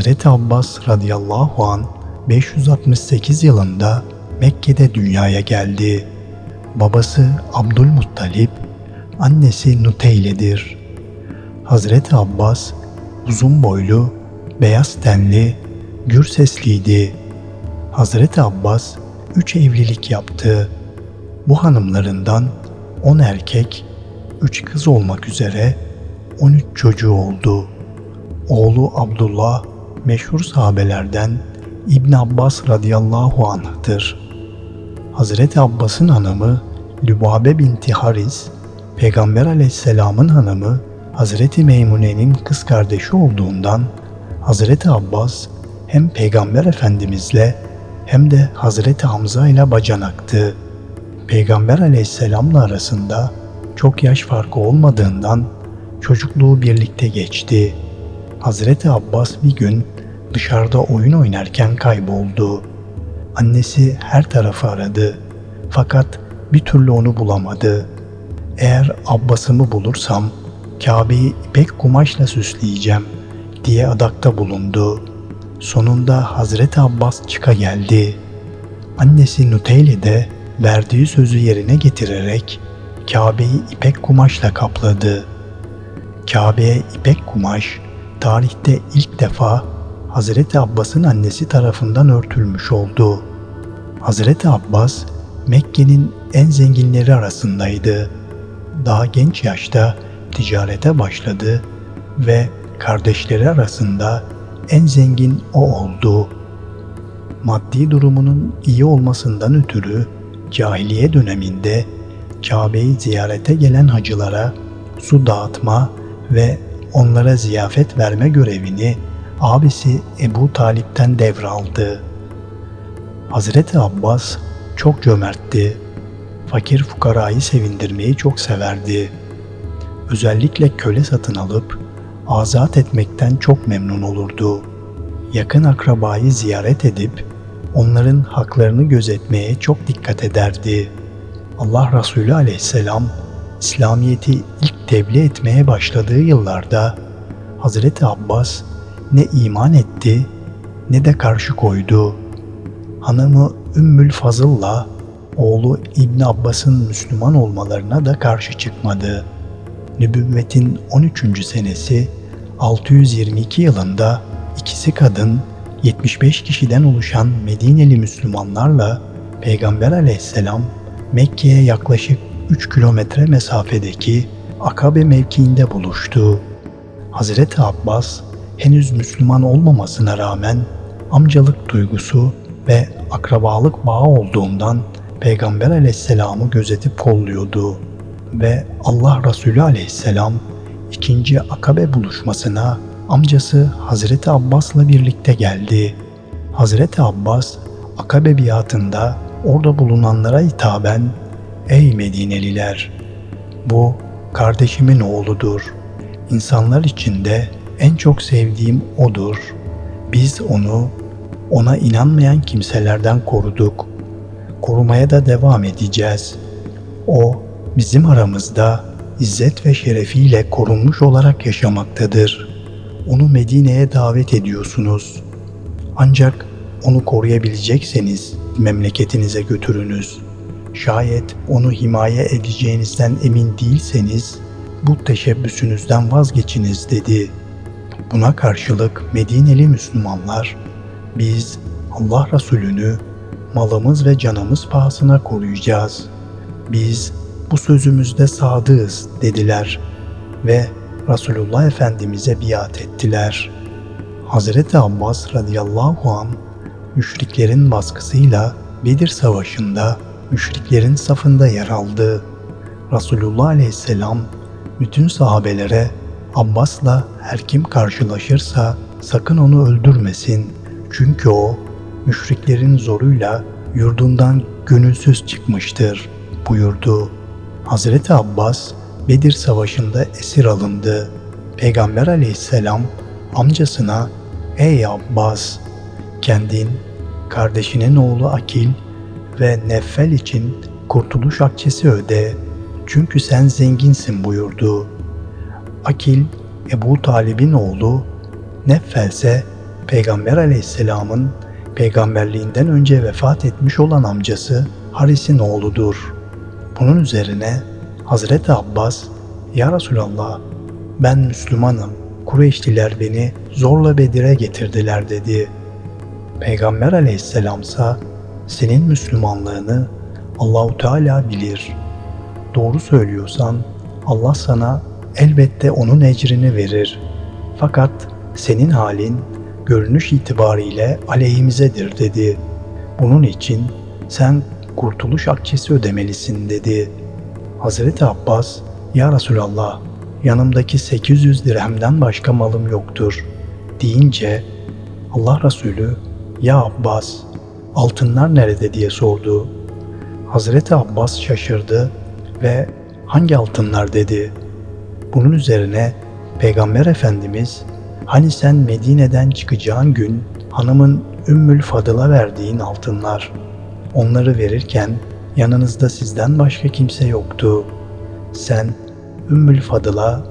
Hazreti Abbas radıyallahu an 568 yılında Mekke'de dünyaya geldi. Babası Abdülmuttalip, annesi Nuteyle'dir. Hazreti Abbas uzun boylu, beyaz tenli, gür sesliydi. Hazreti Abbas üç evlilik yaptı. Bu hanımlarından 10 erkek, 3 kız olmak üzere 13 çocuğu oldu. Oğlu Abdullah meşhur sahabelerden İbn Abbas radıyallahu anh'tır. Hazreti Abbas'ın hanımı Lübabe binti Haris, Peygamber aleyhisselamın hanımı Hazreti Meymune'nin kız kardeşi olduğundan Hazreti Abbas hem Peygamber Efendimizle hem de Hazreti Hamza ile bacanaktı. Peygamber aleyhisselamla arasında çok yaş farkı olmadığından çocukluğu birlikte geçti. Hazreti Abbas bir gün dışarıda oyun oynarken kayboldu. Annesi her tarafı aradı. Fakat bir türlü onu bulamadı. Eğer Abbas'ımı bulursam Kabe'yi ipek kumaşla süsleyeceğim diye adakta bulundu. Sonunda Hazreti Abbas çıka geldi. Annesi Nuteyle de verdiği sözü yerine getirerek Kabe'yi ipek kumaşla kapladı. Kabe'ye ipek kumaş tarihte ilk defa Hazreti Abbas'ın annesi tarafından örtülmüş oldu. Hazreti Abbas Mekke'nin en zenginleri arasındaydı. Daha genç yaşta ticarete başladı ve kardeşleri arasında en zengin o oldu. Maddi durumunun iyi olmasından ötürü cahiliye döneminde Kabe'yi ziyarete gelen hacılara su dağıtma ve onlara ziyafet verme görevini abisi Ebu Talip'ten devraldı. Hazreti Abbas çok cömertti. Fakir fukarayı sevindirmeyi çok severdi. Özellikle köle satın alıp azat etmekten çok memnun olurdu. Yakın akrabayı ziyaret edip onların haklarını gözetmeye çok dikkat ederdi. Allah Resulü aleyhisselam İslamiyet'i ilk tebliğ etmeye başladığı yıllarda Hazreti Abbas ne iman etti ne de karşı koydu. Hanımı Ümmül Fazıl'la oğlu İbn Abbas'ın Müslüman olmalarına da karşı çıkmadı. Nübüvvetin 13. senesi 622 yılında ikisi kadın 75 kişiden oluşan Medineli Müslümanlarla Peygamber aleyhisselam Mekke'ye yaklaşık 3 kilometre mesafedeki Akabe mevkiinde buluştu. Hazreti Abbas henüz Müslüman olmamasına rağmen amcalık duygusu ve akrabalık bağı olduğundan Peygamber aleyhisselamı gözetip kolluyordu ve Allah Resulü aleyhisselam ikinci Akabe buluşmasına amcası Hazreti Abbas'la birlikte geldi. Hazreti Abbas Akabe biatında orada bulunanlara hitaben Ey Medineliler! Bu kardeşimin oğludur. İnsanlar içinde en çok sevdiğim odur. Biz onu ona inanmayan kimselerden koruduk. Korumaya da devam edeceğiz. O bizim aramızda izzet ve şerefiyle korunmuş olarak yaşamaktadır. Onu Medine'ye davet ediyorsunuz. Ancak onu koruyabilecekseniz memleketinize götürünüz. Şayet onu himaye edeceğinizden emin değilseniz bu teşebbüsünüzden vazgeçiniz dedi. Buna karşılık Medineli Müslümanlar biz Allah Resulü'nü malımız ve canımız pahasına koruyacağız. Biz bu sözümüzde sadığız dediler ve Resulullah Efendimiz'e biat ettiler. Hazreti Abbas radıyallahu an müşriklerin baskısıyla Bedir Savaşı'nda müşriklerin safında yer aldı. Resulullah aleyhisselam bütün sahabelere Abbas'la her kim karşılaşırsa sakın onu öldürmesin. Çünkü o müşriklerin zoruyla yurdundan gönülsüz çıkmıştır buyurdu. Hazreti Abbas Bedir Savaşı'nda esir alındı. Peygamber aleyhisselam amcasına ''Ey Abbas, kendin, kardeşinin oğlu Akil ve Neffel için kurtuluş akçesi öde. Çünkü sen zenginsin buyurdu. Akil, Ebu Talib'in oğlu, Neffel ise Peygamber aleyhisselamın peygamberliğinden önce vefat etmiş olan amcası Haris'in oğludur. Bunun üzerine Hazreti Abbas, Ya Resulallah ben Müslümanım, Kureyşliler beni zorla Bedir'e getirdiler dedi. Peygamber aleyhisselamsa senin Müslümanlığını Allahu Teala bilir. Doğru söylüyorsan Allah sana elbette onun ecrini verir. Fakat senin halin görünüş itibariyle aleyhimizedir dedi. Bunun için sen kurtuluş akçesi ödemelisin dedi. Hazreti Abbas, Ya Resulallah, yanımdaki 800 dirhemden başka malım yoktur deyince Allah Resulü, Ya Abbas, altınlar nerede diye sordu. Hazreti Abbas şaşırdı ve hangi altınlar dedi. Bunun üzerine Peygamber Efendimiz hani sen Medine'den çıkacağın gün hanımın Ümmül Fadıl'a verdiğin altınlar. Onları verirken yanınızda sizden başka kimse yoktu. Sen Ümmül Fadıl'a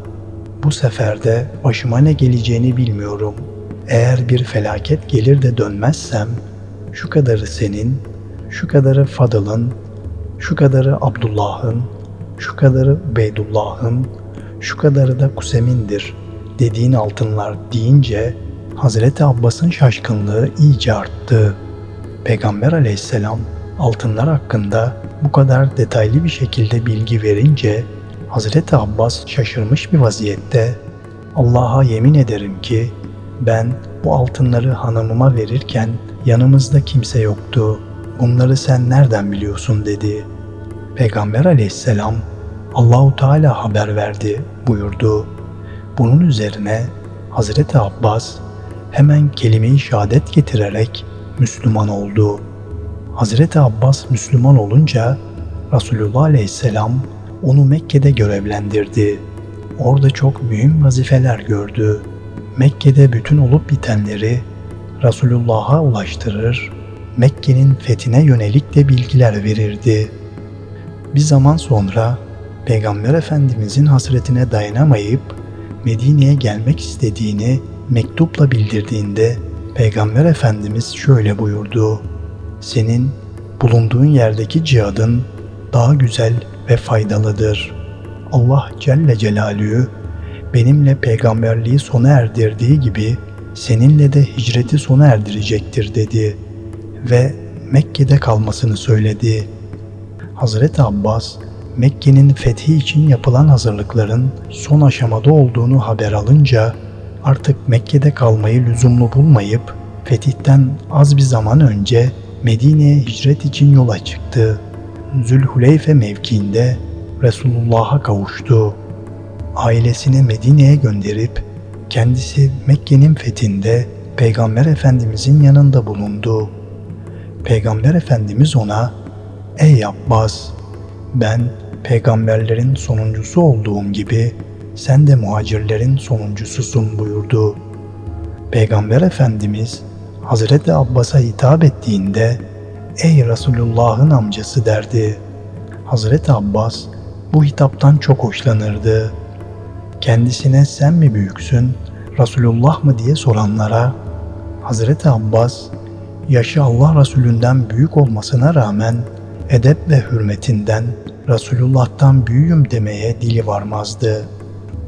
bu seferde başıma ne geleceğini bilmiyorum. Eğer bir felaket gelir de dönmezsem şu kadarı senin, şu kadarı Fadıl'ın, şu kadarı Abdullah'ın, şu kadarı Ubeydullah'ın, şu kadarı da Kusem'indir dediğin altınlar deyince Hazreti Abbas'ın şaşkınlığı iyice arttı. Peygamber aleyhisselam altınlar hakkında bu kadar detaylı bir şekilde bilgi verince Hazreti Abbas şaşırmış bir vaziyette Allah'a yemin ederim ki ben bu altınları hanımıma verirken yanımızda kimse yoktu. Bunları sen nereden biliyorsun dedi. Peygamber aleyhisselam Allahu Teala haber verdi buyurdu. Bunun üzerine Hazreti Abbas hemen kelime-i şehadet getirerek Müslüman oldu. Hazreti Abbas Müslüman olunca Resulullah Aleyhisselam onu Mekke'de görevlendirdi. Orada çok mühim vazifeler gördü. Mekke'de bütün olup bitenleri Resulullah'a ulaştırır, Mekke'nin fethine yönelik de bilgiler verirdi. Bir zaman sonra Peygamber Efendimizin hasretine dayanamayıp Medine'ye gelmek istediğini mektupla bildirdiğinde Peygamber Efendimiz şöyle buyurdu. Senin bulunduğun yerdeki cihadın daha güzel ve faydalıdır. Allah Celle Celaluhu benimle peygamberliği sona erdirdiği gibi seninle de hicreti sona erdirecektir dedi ve Mekke'de kalmasını söyledi. Hazreti Abbas Mekke'nin fethi için yapılan hazırlıkların son aşamada olduğunu haber alınca artık Mekke'de kalmayı lüzumlu bulmayıp fetihten az bir zaman önce Medine'ye hicret için yola çıktı. Zülhuleyfe mevkiinde Resulullah'a kavuştu. Ailesini Medine'ye gönderip kendisi Mekke'nin fethinde Peygamber Efendimizin yanında bulundu. Peygamber Efendimiz ona "Ey Abbas, ben peygamberlerin sonuncusu olduğum gibi sen de muhacirlerin sonuncususun buyurdu. Peygamber Efendimiz Hazreti Abbas'a hitap ettiğinde ey Resulullah'ın amcası derdi. Hazreti Abbas bu hitaptan çok hoşlanırdı. Kendisine sen mi büyüksün, Resulullah mı diye soranlara Hazreti Abbas yaşı Allah Resulünden büyük olmasına rağmen edep ve hürmetinden Resulullah'tan büyüğüm demeye dili varmazdı.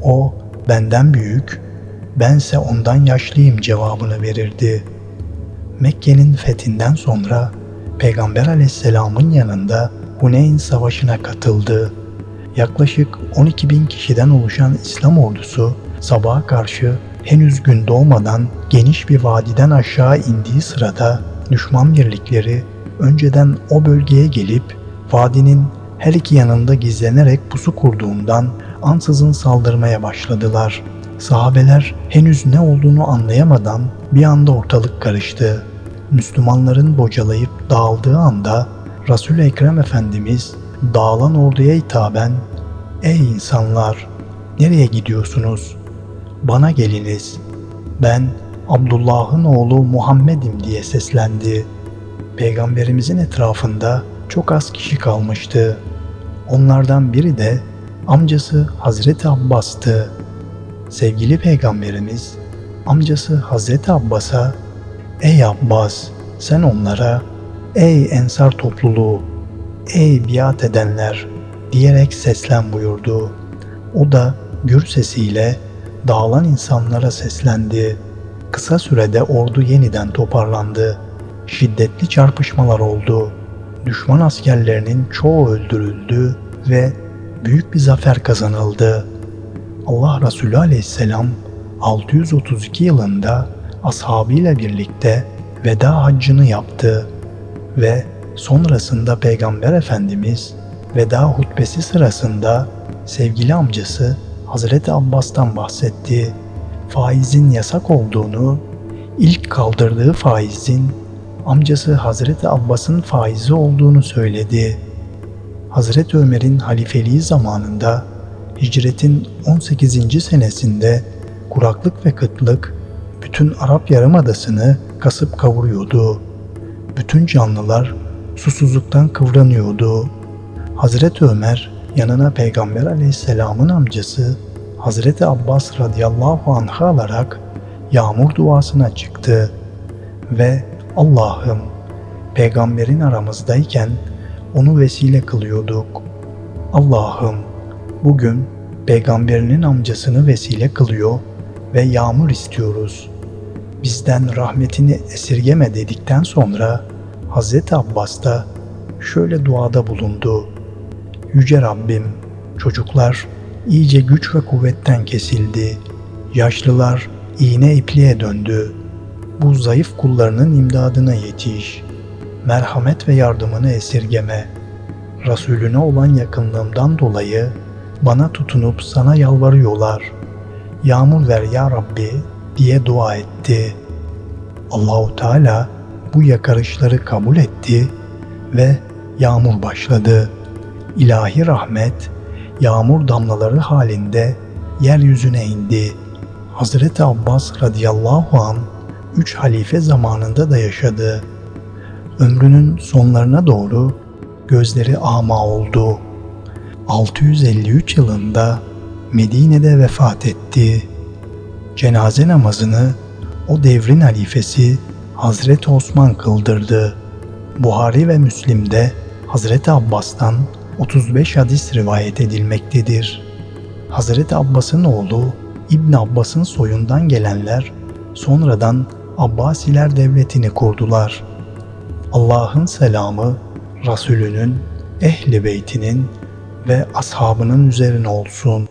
O benden büyük, bense ondan yaşlıyım cevabını verirdi. Mekke'nin fethinden sonra Peygamber aleyhisselamın yanında Huneyn Savaşı'na katıldı. Yaklaşık 12 bin kişiden oluşan İslam ordusu sabaha karşı henüz gün doğmadan geniş bir vadiden aşağı indiği sırada düşman birlikleri önceden o bölgeye gelip vadinin her iki yanında gizlenerek pusu kurduğundan ansızın saldırmaya başladılar. Sahabeler henüz ne olduğunu anlayamadan bir anda ortalık karıştı. Müslümanların bocalayıp dağıldığı anda resul Ekrem Efendimiz dağılan orduya hitaben ''Ey insanlar! Nereye gidiyorsunuz? Bana geliniz. Ben Abdullah'ın oğlu Muhammed'im.'' diye seslendi. Peygamberimizin etrafında çok az kişi kalmıştı. Onlardan biri de amcası Hazreti Abbas'tı. Sevgili Peygamberimiz amcası Hazreti Abbas'a Ey Abbas sen onlara ey ensar topluluğu ey biat edenler diyerek seslen buyurdu. O da gür sesiyle dağılan insanlara seslendi. Kısa sürede ordu yeniden toparlandı. Şiddetli çarpışmalar oldu. Düşman askerlerinin çoğu öldürüldü ve büyük bir zafer kazanıldı. Allah Resulü Aleyhisselam 632 yılında ashabıyla birlikte veda haccını yaptı ve sonrasında Peygamber Efendimiz veda hutbesi sırasında sevgili amcası Hazreti Abbas'tan bahsetti. Faizin yasak olduğunu, ilk kaldırdığı faizin amcası Hazreti Abbas'ın faizi olduğunu söyledi. Hazreti Ömer'in halifeliği zamanında hicretin 18. senesinde kuraklık ve kıtlık bütün Arap Yarımadası'nı kasıp kavuruyordu. Bütün canlılar susuzluktan kıvranıyordu. Hazreti Ömer yanına Peygamber aleyhisselamın amcası Hazreti Abbas radıyallahu anh'ı alarak yağmur duasına çıktı ve Allah'ım peygamberin aramızdayken onu vesile kılıyorduk. Allah'ım bugün peygamberinin amcasını vesile kılıyor ve yağmur istiyoruz. Bizden rahmetini esirgeme dedikten sonra Hazreti Abbas da şöyle duada bulundu. Yüce Rabbim, çocuklar iyice güç ve kuvvetten kesildi. Yaşlılar iğne ipliğe döndü. Bu zayıf kullarının imdadına yetiş. Merhamet ve yardımını esirgeme. Resulüne olan yakınlığımdan dolayı bana tutunup sana yalvarıyorlar. Yağmur ver ya Rabbi diye dua etti. Allahu Teala bu yakarışları kabul etti ve yağmur başladı. İlahi rahmet yağmur damlaları halinde yeryüzüne indi. Hazreti Abbas radıyallahu an üç halife zamanında da yaşadı. Ömrünün sonlarına doğru gözleri ama oldu. 653 yılında Medine'de vefat etti. Cenaze namazını o devrin halifesi Hazreti Osman kıldırdı. Buhari ve Müslim'de Hazreti Abbas'tan 35 hadis rivayet edilmektedir. Hazreti Abbas'ın oğlu İbn Abbas'ın soyundan gelenler sonradan Abbasiler devletini kurdular. Allah'ın selamı Resulünün, ehli beytinin ve ashabının üzerine olsun.